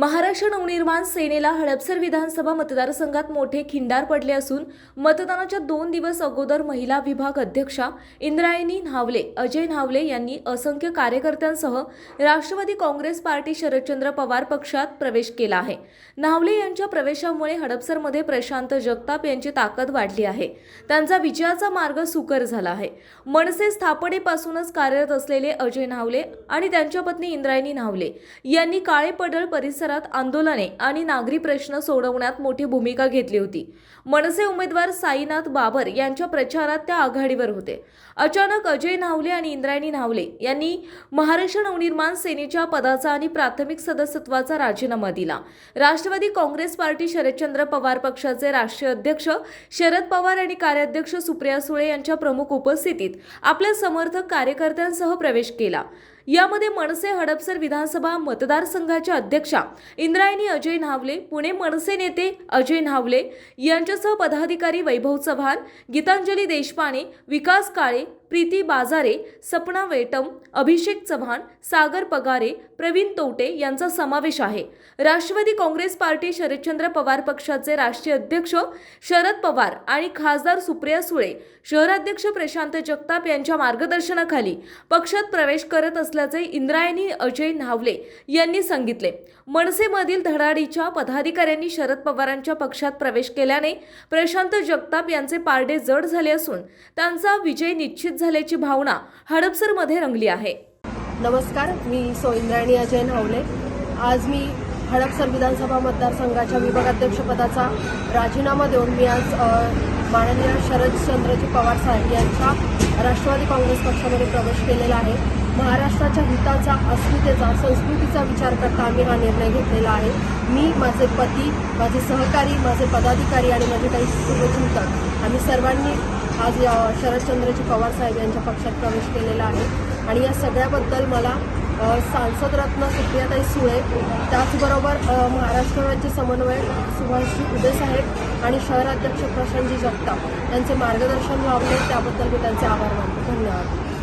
महाराष्ट्र नवनिर्माण सेनेला हडपसर विधानसभा मतदारसंघात मोठे खिंडार पडले असून मतदानाच्या दोन दिवस अगोदर महिला विभाग अध्यक्षा इंद्रायणी न्हावले अजय न्हावले यांनी असंख्य कार्यकर्त्यांसह राष्ट्रवादी काँग्रेस पार्टी शरदचंद्र पवार पक्षात प्रवेश केला आहे. न्हावले यांच्या प्रवेशामुळे हडपसरमध्ये प्रशांत जगताप यांची ताकद वाढली आहे. त्यांचा विजयाचा मार्ग सुकर झाला आहे. मनसे स्थापनेपासूनच कार्यरत असलेले अजय न्हावले आणि त्यांच्या पत्नी इंद्रायणी न्हावले यांनी काळे पडळ परिसर परिसरात आंदोलने आणि नागरी प्रश्न सोडवण्यात मोठी भूमिका घेतली होती. मनसे उमेदवार साईनाथ बाबर यांच्या प्रचारात त्या आघाडीवर होते. अचानक अजय न्हावले आणि इंद्रायणी न्हावले यांनी महाराष्ट्र नवनिर्माण सेनेच्या पदाचा आणि प्राथमिक सदस्यत्वाचा राजीनामा दिला. राष्ट्रवादी काँग्रेस पार्टी शरदचंद्र पवार पक्षाचे राष्ट्रीय अध्यक्ष शरद पवार आणि कार्याध्यक्ष सुप्रिया सुळे यांच्या प्रमुख उपस्थितीत आपल्या समर्थक कार्यकर्त्यांसह प्रवेश केला. यामध्ये मनसे हडपसर विधानसभा मतदारसंघाच्या अध्यक्षा इंद्रायणी अजय न्हावले पुणे मनसे नेते अजय न्हावले यांच्यासह पदाधिकारी वैभव चव्हाण गीतांजली देशपांडे विकास काळे प्रीती बाजारे सपना वेटम अभिषेक चव्हाण सागर पगारे प्रवीण तोटे यांचा समावेश आहे. राष्ट्रवादी काँग्रेस पार्टी शरदचंद्र पवार पक्षाचे राष्ट्रीय अध्यक्ष शरद पवार आणि खासदार सुप्रिया सुळे शहराध्यक्ष प्रशांत जगताप यांच्या मार्गदर्शनाखाली पक्षात प्रवेश करत असल्याचे इंद्रायणी अजय न्हावले यांनी सांगितले. मनसेमधील धडाडीच्या पदाधिकाऱ्यांनी शरद पवारांच्या पक्षात प्रवेश केल्याने प्रशांत जगताप यांचे पारडे जड झाले असून त्यांचा विजय निश्चित झाल्याची भावना हडपसरमध्ये रंगली आहे. नमस्कार मी सो इंद्रायणी अजय न्हावले. आज मी हडपसर विधानसभा मतदारसंघाच्या विभागाध्यक्षपदाचा राजीनामा देऊन मी आज माननीय माननीय शरदचंद्रजी पवार साहेब यांच्या राष्ट्रवादी काँग्रेस पक्षामध्ये प्रवेश केलेला आहे. महाराष्ट्राच्या हिताचा अस्मितेचा संस्कृतीचा विचार करता आम्ही हा निर्णय घेतलेला आहे. मी माझे पती माझे सहकारी माझे पदाधिकारी आणि माझे काही शुभचिंतक आम्ही सर्वांनी आज शरदचंद्रजी पवार साहेब यांच्या पक्षात प्रवेश केलेला आहे. आणि या सगळ्याबद्दल मला सांसदरत्न सांसद रत्न सुप्रियाताई सुळे त्याचबरोबर महाराष्ट्र राज्य समन्वय सुभाषजी उदे साहेब आणि शहराध्यक्ष प्रशांतजी जगताप यांचे मार्गदर्शन लाभले त्याबद्दल मी त्यांचे आभार मानतो. धन्यवाद.